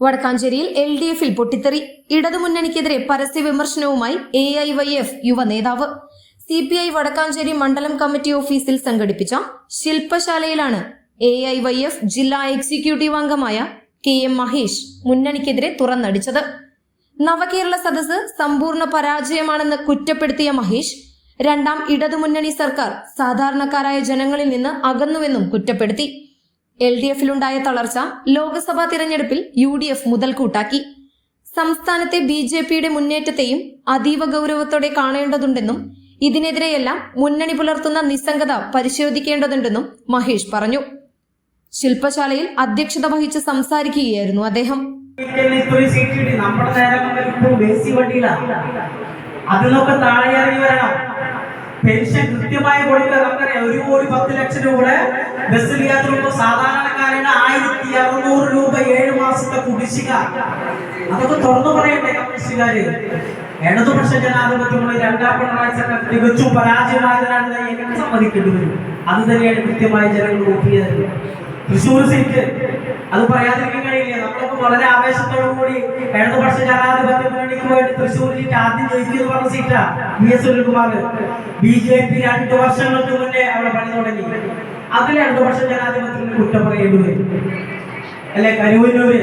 വടക്കാഞ്ചേരിയിൽ L D എഫിൽ പൊട്ടിത്തെറി. ഇടതുമുന്നണിക്കെതിരെ പരസ്യ വിമർശനവുമായി എ ഐ വൈ എഫ് യുവ നേതാവ് സി പി ഐ വടക്കാഞ്ചേരി മണ്ഡലം കമ്മിറ്റി ഓഫീസിൽ സംഘടിപ്പിച്ച ശില്പശാലയിലാണ് എ ഐ വൈ എഫ് ജില്ലാ എക്സിക്യൂട്ടീവ് അംഗമായ കെ എം മഹേഷ് മുന്നണിക്കെതിരെ തുറന്നടിച്ചത്. നവകേരള സദസ് സമ്പൂർണ പരാജയമാണെന്ന് കുറ്റപ്പെടുത്തിയ മഹേഷ് രണ്ടാം ഇടതുമുന്നണി സർക്കാർ സാധാരണക്കാരായ ജനങ്ങളിൽ നിന്ന് അകന്നുവെന്നും കുറ്റപ്പെടുത്തി. എൽ ഡി എഫിലുണ്ടായ തളർച്ച ലോക്സഭാ തിരഞ്ഞെടുപ്പിൽ യു ഡി എഫ് മുതൽക്കൂട്ടാക്കി. സംസ്ഥാനത്തെ ബി ജെ പിയുടെ മുന്നേറ്റത്തെയും അതീവ ഗൗരവത്തോടെ കാണേണ്ടതുണ്ടെന്നും ഇതിനെതിരെയെല്ലാം മുന്നണി പുലർത്തുന്ന നിസ്സംഗത പരിശോധിക്കേണ്ടതുണ്ടെന്നും മഹേഷ് പറഞ്ഞു. ശില്പശാലയിൽ അധ്യക്ഷത വഹിച്ച് സംസാരിക്കുകയായിരുന്നു അദ്ദേഹം. അതിനൊക്കെ താഴെ ഇറങ്ങി വരണം. പെൻഷൻ കൃത്യമായി കൊടുക്കുക നമുക്കറിയാം. ഒരു കോടി പത്ത് ലക്ഷം രൂപയുടെ ബസ്സിൽ യാത്ര സാധാരണക്കാരന് ആയിരത്തി അറുന്നൂറ് രൂപ ഏഴ് മാസത്തെ കുടിശ്ശിക. അതൊക്കെ തുറന്നു പറയട്ടെ കമ്മ്യൂണിസ്റ്റുകാര് ഇടതുപക്ഷ ജനാധിപത്യമുള്ള രണ്ടാം പിണറായി സർക്കാർ തികച്ചും പരാജയമായതിനാണ് സമ്മതിക്കേണ്ടി വരും. അത് തന്നെയാണ് കൃത്യമായി ജനങ്ങൾ ചെയ്തത് തൃശ്ശൂർ സീറ്റ് അത് പറയാതിരിക്കാൻ കഴിയില്ല. നമ്മളൊക്കെ വളരെ ആവേശത്തോടും കൂടി ഇടതുപക്ഷ ജനാധിപത്യത്തിന് വേണ്ടിക്ക് പോയിട്ട് തൃശ്ശൂർ സീറ്റ് ആദ്യം ജയിക്കുന്നു പറഞ്ഞ സീറ്റാ V S Sunilkumar. B J P രണ്ട് വർഷങ്ങൾക്ക് മുന്നേ അവിടെ പണി തുടങ്ങി. അതിൽ ഇടതുപക്ഷ ജനാധിപത്യത്തിന് കുറ്റം പറയേണ്ടി വരും. അല്ലെ കരുവന്നൂര്?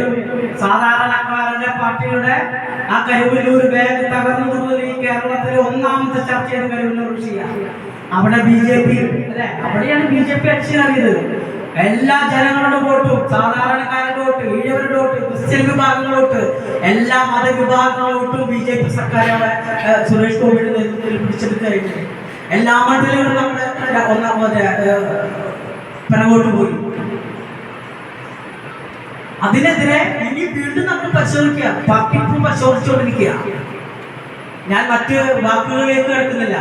സാധാരണക്കാരന്റെ പാർട്ടിയുടെ ആ കരുവന്നൂർ ബാങ്ക് തകർന്നു മുതൽ ഈ കേരളത്തിലെ ഒന്നാമത്തെ ചർച്ചയാണ് കരുവന്നൂർ വിഷയം അവിടെ ബി ജെ പി അല്ലെ അവിടെയാണ് ബി ജെ പി അടിച്ചറിയത് എല്ലാ ജനങ്ങളുടെ വോട്ടും സാധാരണക്കാരുടെ വോട്ട് ഈഴവരുടെ വോട്ട് ക്രിസ്ത്യൻ വിഭാഗങ്ങളോട്ട് എല്ലാ മതവിഭാഗങ്ങളോട്ടും ബി ജെ പി സർക്കാർ സുരേഷ് ഗോപിയുടെ നേതൃത്വത്തിൽ പിടിച്ചെടുക്കുകയായിരുന്നു എല്ലാ മണ്ഡലങ്ങളും നമ്മുടെ ഒന്നാമത്തെ പിറകോട്ട് പോയി. അതിനെതിരെ ഇനി വീണ്ടും നമ്മൾ പരിശോധിക്കുക. പാർട്ടി ഇപ്പം പരിശോധിച്ചുകൊണ്ടിരിക്കുക. ഞാൻ മറ്റ് വാക്കുകളിലേക്ക് കിടക്കുന്നില്ല.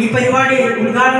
ഈ പരിപാടി ഉദ്ഘാടനം